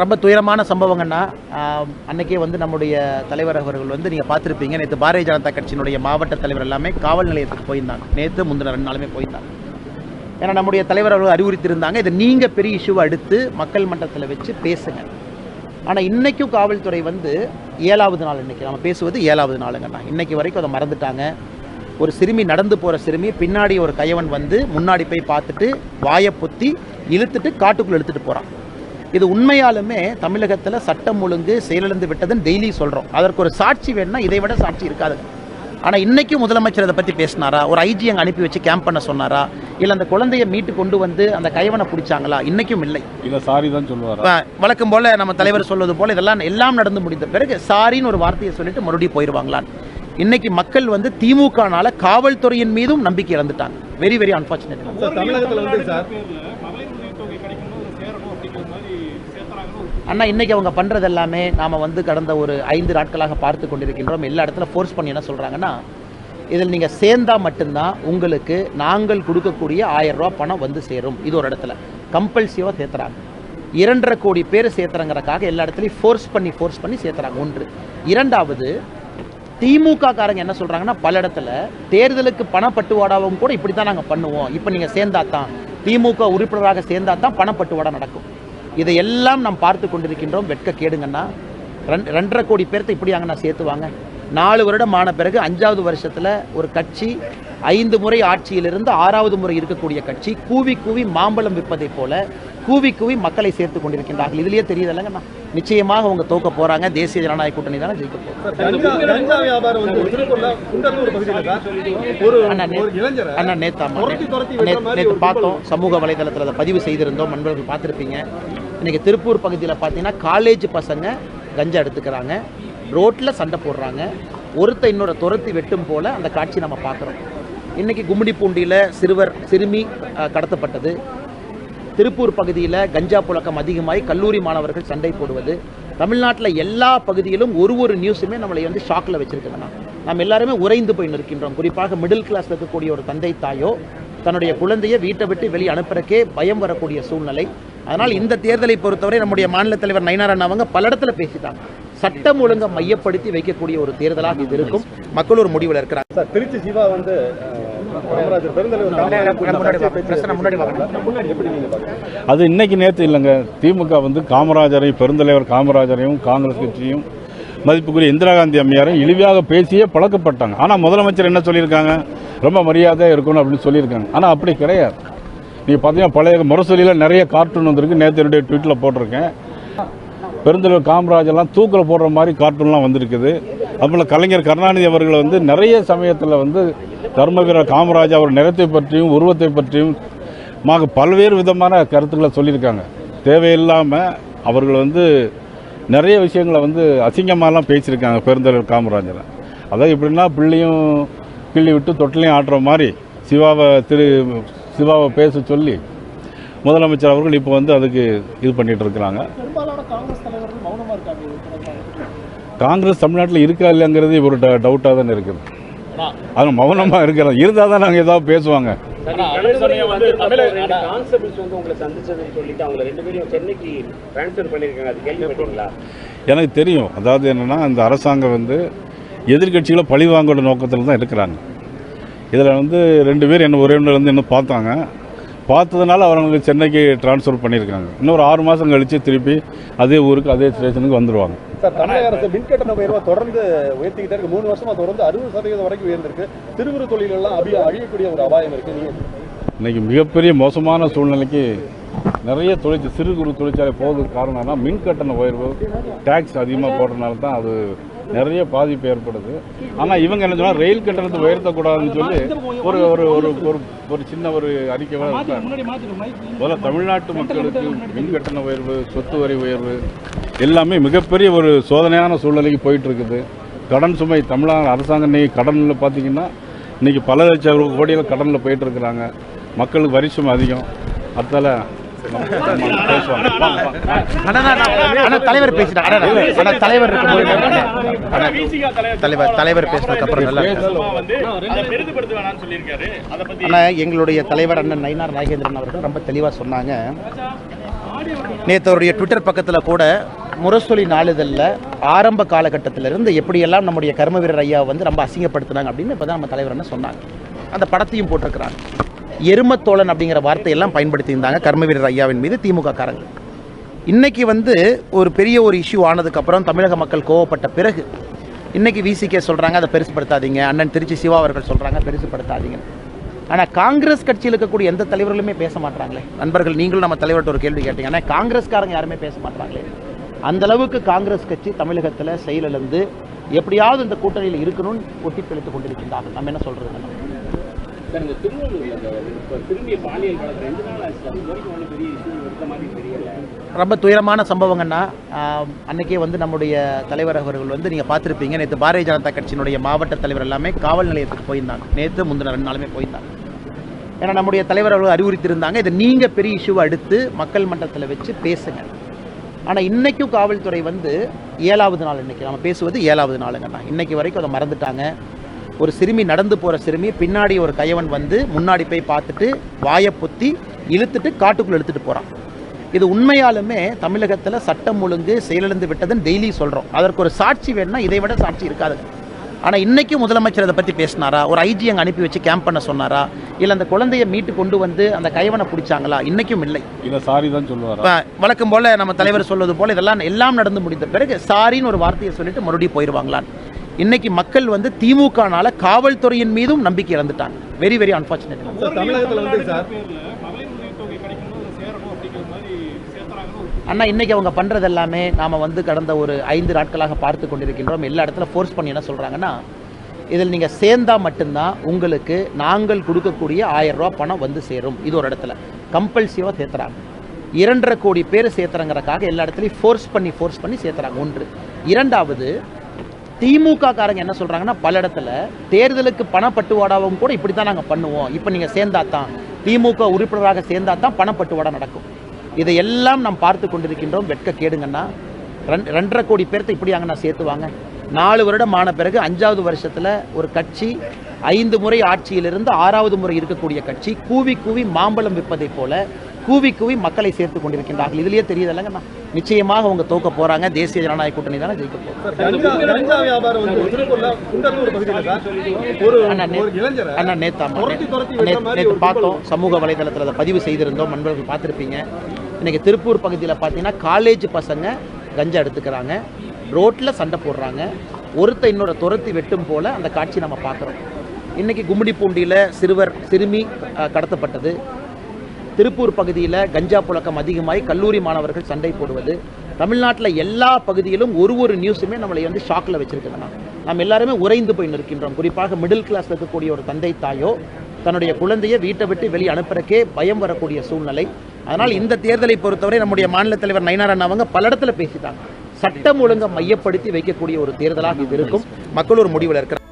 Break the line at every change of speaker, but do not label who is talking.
ரொம்ப துயரமான சம்பவங்கள்னா அன்னைக்கே வந்து நம்முடைய தலைவர் அவர்கள் வந்து நீங்கள் பார்த்துருப்பீங்க. நேற்று பாரதிய ஜனதா கட்சியினுடைய மாவட்ட தலைவர் எல்லாமே காவல் நிலையத்துக்கு போயிருந்தாங்க. நேற்று முந்தின ரெண்டு நாளுமே போயிருந்தாங்க. ஏன்னா நம்முடைய தலைவர் அவர்கள் அறிவுறுத்தியிருந்தாங்க. இதை நீங்கள் பெரிய இஷ்யூவை எடுத்து மக்கள் மன்றத்தில் வச்சு பேசுங்க. ஆனால் இன்றைக்கும் காவல்துறை வந்து ஏழாவது நாள் இன்றைக்கி நம்ம பேசுவது ஏழாவது நாளுங்கண்ணா. இன்றைக்கி வரைக்கும் அதை மறந்துட்டாங்க. ஒரு சிறுமி நடந்து போகிற சிறுமி பின்னாடி ஒரு கையவன் வந்து முன்னாடி போய் பார்த்துட்டு வாயை பொத்தி இழுத்துட்டு காட்டுக்குள்ளே இழுத்துட்டு போகிறான் இது உண்மையாலுமே தமிழகத்தில் சட்டம் ஒழுங்கு செயலிழந்து விட்டதுன்னு டெய்லி சொல்கிறோம் அதற்கு ஒரு சாட்சி வேணும்னா இதை விட சாட்சி இருக்காது. ஆனால் இன்றைக்கும் முதலமைச்சர் அதை பற்றி பேசினாரா? ஒரு ஐஜி அங்கே அனுப்பி வச்சு கேம்ப் பண்ண சொன்னாரா? இல்லை அந்த குழந்தையை மீட்டு கொண்டு வந்து அந்த கைவனை பிடிச்சாங்களா? இன்றைக்கும் இல்லை.
இல்லை சாரி தான் சொல்லுவார்?
வழக்கம் போல நம்ம தலைவர் சொல்வது போல இதெல்லாம் எல்லாம் நடந்து முடிந்த பிறகு சாரின்னு ஒரு வார்த்தையை சொல்லிட்டு மறுபடியும் போயிடுவாங்களான்னு இன்னைக்கு மக்கள் வந்து திமுகனால காவல்துறையின் மீதும் நம்பிக்கை இழந்துட்டாங்க. வெரி வெரி அன்பார்ச்சுனேட்
சார் தமிழகத்துல வந்து சார்
அண்ணா இன்னைக்கு அவங்க பண்றது எல்லாமே நாம வந்து கடந்த ஒரு ஐந்து நாட்களாக பார்த்து கொண்டிருக்கின்றோம். எல்லா இடத்துல ஃபோர்ஸ் பண்ணி என்ன சொல்றாங்கன்னா இதில் நீங்கள் சேர்ந்தா மட்டும்தான் உங்களுக்கு நாங்கள் கொடுக்கக்கூடிய ஆயிரம் ரூபா பணம் வந்து சேரும். இது ஒரு இடத்துல. கம்பல்சிவாக சேர்த்துறாங்க. இரண்டரை கோடி பேர் சேர்த்துறங்கிறக்காக எல்லா இடத்துலையும் ஃபோர்ஸ் பண்ணி ஃபோர்ஸ் பண்ணி சேர்த்துறாங்க. ஒன்று. இரண்டாவது திமுக காரங்க என்ன சொல்கிறாங்கன்னா பல இடத்துல தேர்தலுக்கு பணப்பட்டுவாடாவும் கூட இப்படி தான் நாங்கள் பண்ணுவோம். இப்போ நீங்கள் சேர்ந்தா தான் திமுக உறுப்பினராக சேர்ந்தா தான் பணப்பட்டுவாடா நடக்கும். இதையெல்லாம் நாம் பார்த்து கொண்டிருக்கின்றோம். வெட்க கேடுங்கன்னா ரெண்டு ரெண்டரை கோடி பேர்த்த இப்படி அங்கே நான் சேர்த்துவாங்க. நாலு வருடம் ஆன பிறகு அஞ்சாவது வருஷத்தில் ஒரு கட்சி ஐந்து முறை ஆட்சியிலிருந்து ஆறாவது முறை இருக்கக்கூடிய கட்சி கூவி கூவி மாம்பழம் விற்பதைப் போல கூவி கூவி மக்களை சேர்த்து கொண்டிருக்கின்றார்கள். இதுலயே தெரியுதல்லங்கண்ணா நிச்சயமாக அவங்க தோக்க போறாங்க. தேசிய ஜனநாயக கூட்டணி தானே ஜெயிக்க நேற்று பார்த்தோம். சமூக வலைதளத்தில் அதை பதிவு செய்திருந்தோம். நண்பர்கள் பார்த்துருப்பீங்க. இன்றைக்கி திருப்பூர் பகுதியில் பார்த்தீங்கன்னா காலேஜ் பசங்க கஞ்சா எடுத்துக்கிறாங்க. ரோட்டில் சண்டை போடுறாங்க. ஒருத்த இன்னொரு துரத்தி வெட்டும் போல் அந்த காட்சி நம்ம பார்க்குறோம். இன்னைக்கு கும்மிடிப்பூண்டியில் சிறுவர் சிறுமி கடத்தப்பட்டது. திருப்பூர் பகுதியில் கஞ்சா புழக்கம் அதிகமாகி கல்லூரி மாணவர்கள் சண்டை போடுவது. தமிழ்நாட்டில் எல்லா பகுதியிலும் ஒரு ஒரு நியூஸுமே நம்மளை வந்து ஷாக்கில் வச்சுருக்குதுண்ணா. நாம் எல்லாருமே உறைந்து போய் நிற்கின்றோம். குறிப்பாக மிடில் கிளாஸில் இருக்கக்கூடிய ஒரு தந்தை தாயோ தன்னுடைய குழந்தையை வீட்டை விட்டு வெளியே அனுப்புறக்கே பயம் வரக்கூடிய சூழ்நிலை. அதனால் இந்த தேர்தலை பொறுத்தவரை நம்முடைய மாநில தலைவர் நயினாரன் அவங்க பல இடத்துல பேசிட்டாங்க. சட்டம் ஒழுங்கை மையப்படுத்தி வைக்கக்கூடிய ஒரு தேர்தலாக இது இருக்கும். மக்கள் ஒரு முடிவில் இருக்கிறாங்க.
சார் திருச்சி சிவா வந்து
அது இன்னைக்கு நேற்று இல்லைங்க. திமுக வந்து காமராஜரையும் பெருந்தலைவர் காமராஜரையும் காங்கிரஸ் கட்சியும் மதிப்புக்குரிய இந்திரா காந்தி அம்மையாரும் இழிவாக பேசியே பழக்கப்பட்டாங்க. ஆனால் முதலமைச்சர் என்ன சொல்லியிருக்காங்க? ரொம்ப மரியாதையாக இருக்கணும் அப்படின்னு சொல்லியிருக்காங்க. ஆனால் அப்படி கிடையாது. நீங்கள் பார்த்தீங்கன்னா பழைய முரசொலியில் நிறைய கார்ட்டூன் வந்திருக்கு. நேற்று என்னுடைய ட்வீட்டில் போட்டிருக்கேன். பெருந்தலைவர் காமராஜ் எல்லாம் தூக்கில் போடுற மாதிரி கார்ட்டூன்லாம் வந்திருக்குது. அதுபோல் கலைஞர் கருணாநிதி அவர்கள் வந்து நிறைய சமயத்தில் வந்து தர்ம வீரர் காமராஜ் அவர் நிறத்தை பற்றியும் உருவத்தை பற்றியும் மாக பல்வேறு விதமான கருத்துக்களை சொல்லியிருக்காங்க. தேவையில்லாமல் அவர்கள் வந்து நிறைய விஷயங்களை வந்து அசிங்கமாலாம் பேசியிருக்காங்க பெருந்தலைவர் காமராஜரை. அதாவது எப்படின்னா பிள்ளையும் கிள்ளி விட்டு தொட்டிலையும் ஆட்டுற மாதிரி சிவாவை திரு சிவாவை பேச சொல்லி முதலமைச்சர் அவர்கள் இப்போ வந்து அதுக்கு இது பண்ணிட்டு இருக்கிறாங்க
காங்கிரஸ்
தமிழ்நாட்டில் இருக்கா இல்லைங்கிறது ஒரு டவுட்டாக தானே இருக்குது. அது மௌனமாக இருக்கிறது. இருந்தால் தான் நாங்கள் ஏதாவது பேசுவாங்க.
கான்ஸ்டபிள்ஸ் வந்து உங்களை சந்திச்சதுன்னு சொல்லிட்டு அவங்க ரெண்டு பேரையும் சென்னைக்கு ட்ரான்ஸ்ஃபர் பண்ணிருக்காங்க அது கேள்விப்பட்டீங்களா?
எனக்கு தெரியும். அதாவது என்னென்னா இந்த அரசாங்கம் வந்து எதிர்க்கட்சிகளை பழி வாங்கோட நோக்கத்தில் தான் இருக்கிறாங்க. இதில் வந்து ரெண்டு பேர் என்ன உறவினர் வந்து இன்னும் பார்த்தாங்க. பார்த்ததுனால அவங்களுக்கு சென்னைக்கு ட்ரான்ஸ்ஃபர் பண்ணியிருக்காங்க. இன்னொரு ஆறு மாதம் கழித்து திருப்பி அதே ஊருக்கு அதே ஸ்டேஷனுக்கு வந்துடுவாங்க
சார் தமிழக அரசு மின்கட்டண உயர்வை தொடர்ந்து உயர்த்திக்கிட்டே இருக்கு. மூணு வருஷமா தொடர்ந்து அறுபது சதவீதம் வரைக்கும் உயர்ந்திருக்கு. திருவுரு தொழில் எல்லாம் அபி அழியக்கூடிய ஒரு அபாயம் இருக்கு. நீங்க
இன்னைக்கு மிகப்பெரிய மோசமான சூழ்நிலைக்கு நிறைய தொழிற்சி சிறு குறு தொழிற்சாலை போகிறதுக்கு காரணம்னா மின் கட்டண உயர்வு டேக்ஸ் அதிகமாக போடுறதுனால தான் அது நிறைய பாதிப்பு ஏற்படுது. ஆனால் இவங்க என்ன சொன்னால் ரயில் கட்டணத்தை உயர்த்தக்கூடாதுன்னு சொல்லி ஒரு ஒரு ஒரு ஒரு ஒரு சின்ன ஒரு அறிக்கை முதல்ல தமிழ்நாட்டு மக்களுக்கு மின் கட்டண உயர்வு சொத்து வரி உயர்வு எல்லாமே மிகப்பெரிய ஒரு சோதனையான சூழ்நிலைக்கு போயிட்டு இருக்குது கடன் சுமை தமிழ்நாடு அரசாங்கம் இன்னைக்கு கடனில் பார்த்தீங்கன்னா இன்னைக்கு பல லட்சம் கோடியில் கடனில் போயிட்டு இருக்கிறாங்க மக்களுக்கு வரி சுமை அதிகம். அதால
தலைவர் பேசிட்டாங்க தலைவர் தலைவர் தலைவர் பேசினதுக்கு அப்புறம் நல்லா எங்களுடைய தலைவர் அண்ணன் நயினார் நாகேந்திரன் அவர்கள் ரொம்ப தெளிவாக சொன்னாங்க நேற்று அவருடைய ட்விட்டர் பக்கத்தில் கூட முரசொலி நாளிதழில் ஆரம்ப காலகட்டத்திலிருந்து எப்படியெல்லாம் நம்முடைய கர்ம வீரர் ஐயா வந்து ரொம்ப அசிங்கப்படுத்துனாங்க அப்படின்னு இப்போ தான் நம்ம தலைவர் என்ன சொன்னாங்க அந்த படத்தையும் போட்டிருக்கிறாங்க எருமத்தோழன் அப்படிங்கிற வார்த்தையெல்லாம் பயன்படுத்தியிருந்தாங்க கர்மவீரர் ஐயாவின் மீது திமுக காரங்க. இன்னைக்கு வந்து ஒரு பெரிய ஒரு இஷ்யூ ஆனதுக்கப்புறம் தமிழக மக்கள் கோவப்பட்ட பிறகு இன்னைக்கு விசிகே சொல்கிறாங்க அதை பெருசுப்படுத்தாதீங்க அண்ணன் திருச்சி சிவா அவர்கள் சொல்கிறாங்க பெருசுப்படுத்தாதீங்க ஆனால் காங்கிரஸ் கட்சியில் இருக்கக்கூடிய எந்த தலைவர்களுமே பேச மாட்டாங்களே நண்பர்கள் நீங்களும் நம்ம தலைவர்கிட்ட ஒரு கேள்வி கேட்டீங்க. ஆனால் காங்கிரஸ்காரங்க யாருமே பேச மாட்டாங்களே அந்த அளவுக்கு காங்கிரஸ் கட்சி தமிழகத்தில் செயலிழந்து எப்படியாவது இந்த கூட்டணியில் இருக்கணும்னு ஒட்டி பிழைத்து கொண்டிருக்கின்றார்கள். நம்ம என்ன சொல்றது
சார் இந்த திருவள்ளூர்ல திரும்பிய பாலியல் வழக்கு ரெண்டு நாள் ஆச்சு. சார் ஒன்றும் பெரிய இஷ்யூ எடுத்த மாதிரி தெரியல.
ரொம்ப துயரமான சம்பவங்கன்னா அன்னைக்கே வந்து நம்முடைய தலைவர் அவர்கள் வந்து நீங்கள் பார்த்துருப்பீங்க. நேற்று பாரதிய ஜனதா கட்சியினுடைய மாவட்ட தலைவர் எல்லாமே காவல் நிலையத்துக்கு போயிருந்தாங்க. நேற்று முந்தின ரெண்டு நாளுமே போயிருந்தாங்க. ஏன்னா நம்முடைய தலைவர் அவர்கள் அறிவுறுத்தியிருந்தாங்க. இதை நீங்கள் பெரிய இஷ்யூவை எடுத்து மக்கள் மன்றத்தில் வச்சு பேசுங்க. ஆனால் இன்னைக்கும் காவல்துறை வந்து ஏழாவது நாள் இன்றைக்கி நம்ம பேசுவது ஏழாவது நாளுங்கண்ணா இன்னைக்கு வரைக்கும் அதை மறந்துட்டாங்க. ஒரு சிறுமி நடந்து போகிற சிறுமி பின்னாடி ஒரு கையவன் வந்து முன்னாடி போய் பார்த்துட்டு வாயை பொத்தி இழுத்துட்டு காட்டுக்குள்ளே இழுத்துட்டு போகிறான் இது உண்மையாலுமே தமிழகத்தில் சட்டம் ஒழுங்கு செயலிழந்து விட்டதுன்னு டெய்லி சொல்கிறோம் அதற்கு ஒரு சாட்சி வேணும்னா இதை விட சாட்சி இருக்காது. ஆனால் இன்றைக்கும் முதலமைச்சர் அதை பற்றி பேசினாரா? ஒரு ஐஜி அங்கே அனுப்பி வச்சு கேம்ப் பண்ண சொன்னாரா? இல்லை அந்த குழந்தையை மீட்டு கொண்டு வந்து அந்த கைவனை பிடிச்சாங்களா? இன்றைக்கும் இல்லை.
இல்லை சாரி தான் சொல்லுவாரா?
வழக்கம் போல் நம்ம தலைவர் சொல்வது போல் இதெல்லாம் எல்லாம் நடந்து முடிந்த பிறகு சாரின்னு ஒரு வார்த்தையை சொல்லிட்டு மறுபடியும் போயிடுவாங்களான்னு இன்னைக்கு மக்கள் வந்து திமுகனால காவல்துறையின் மீதும் நம்பிக்கை இழந்துட்டாங்க. வெரி வெரி அன்பார்ச்சுனேட்
சார் தமிழகத்துல வந்து சார்.
அண்ணா இன்னைக்கு அவங்க பண்றது எல்லாமே நாம வந்து கடந்த ஒரு ஐந்து நாட்களாக பார்த்து கொண்டிருக்கின்றோம். எல்லா இடத்துல ஃபோர்ஸ் பண்ணி என்ன சொல்றாங்கன்னா இதில் நீங்கள் சேர்ந்தா மட்டும்தான் உங்களுக்கு நாங்கள் கொடுக்கக்கூடிய ஆயிரம் ரூபாய் பணம் வந்து சேரும். இது ஒரு இடத்துல. கம்பல்சிவாக சேர்த்துறாங்க. இரண்டரை கோடி பேர் சேர்த்துறங்கிறக்காக எல்லா இடத்துலையும் ஃபோர்ஸ் பண்ணி ஃபோர்ஸ் பண்ணி சேர்த்துறாங்க. ஒன்று. இரண்டாவது திமுக காரங்க என்ன சொல்றாங்கன்னா பல இடத்துல தேர்தலுக்கு பணப்பட்டுவாடாவும் கூட இப்படித்தான் நாங்கள் பண்ணுவோம். இப்போ நீங்கள் சேர்ந்தா தான் திமுக உறுப்பினராக சேர்ந்தா தான் பணப்பட்டுவாடா நடக்கும். இதையெல்லாம் நாம் பார்த்து கொண்டிருக்கின்றோம். வெட்க கேடுங்கன்னா ரெண்டு ரெண்டரை கோடி பேர்த்த இப்படி அங்கே நான் சேர்த்துவாங்க நாலு வருடம் ஆன பிறகு அஞ்சாவது வருஷத்தில் ஒரு கட்சி ஐந்து முறை ஆட்சியிலிருந்து ஆறாவது முறை இருக்கக்கூடிய கட்சி கூவி கூவி மாம்பழம் விற்பதைப் போல கூவி கூவி மக்களை சேர்த்து கொண்டிருக்கின்றார்கள். இதுலயே தெரியுதல்லங்கண்ணா நிச்சயமாக அவங்க தோக்க போறாங்க. தேசிய ஜனநாயக கூட்டணி தானே ஜெயிக்க நேற்று பார்த்தோம். சமூக வலைதளத்தில் அதை பதிவு செய்திருந்தோம். நண்பர்கள் பார்த்துருப்பீங்க. இன்னைக்கு திருப்பூர் பகுதியில் பார்த்தீங்கன்னா காலேஜ் பசங்க கஞ்சா எடுத்துக்கிறாங்க. ரோட்டில் சண்டை போடுறாங்க. ஒருத்த இன்னொரு துரத்தி வெட்டும் போல அந்த காட்சி நம்ம பார்க்குறோம். இன்னைக்கு கும்மிடிப்பூண்டியில் சிறுவர் சிறுமி கடத்தப்பட்டது. திருப்பூர் பகுதியில் கஞ்சா புழக்கம் அதிகமாகி கல்லூரி மாணவர்கள் சண்டை போடுவது. தமிழ்நாட்டில் எல்லா பகுதியிலும் ஒரு ஒரு நியூஸுமே நம்மளை வந்து ஷாக்கில் வச்சிருக்குதுண்ணா. நாம் எல்லாருமே உறைந்து போய் நிற்கின்றோம். குறிப்பாக மிடில் கிளாஸ் இருக்கக்கூடிய ஒரு தந்தை தாயோ தன்னுடைய குழந்தையை வீட்டை விட்டு வெளியே அனுப்புறக்கே பயம் வரக்கூடிய சூழ்நிலை. அதனால் இந்த தேர்தலை பொறுத்தவரை நம்முடைய மாநில தலைவர் நயினாரன் அவங்க பல இடத்துல பேசிட்டாங்க. சட்டம் ஒழுங்கை மையப்படுத்தி வைக்கக்கூடிய ஒரு தேர்தலாக இது இருக்கும். மக்கள் ஒரு முடிவில் இருக்கிறார்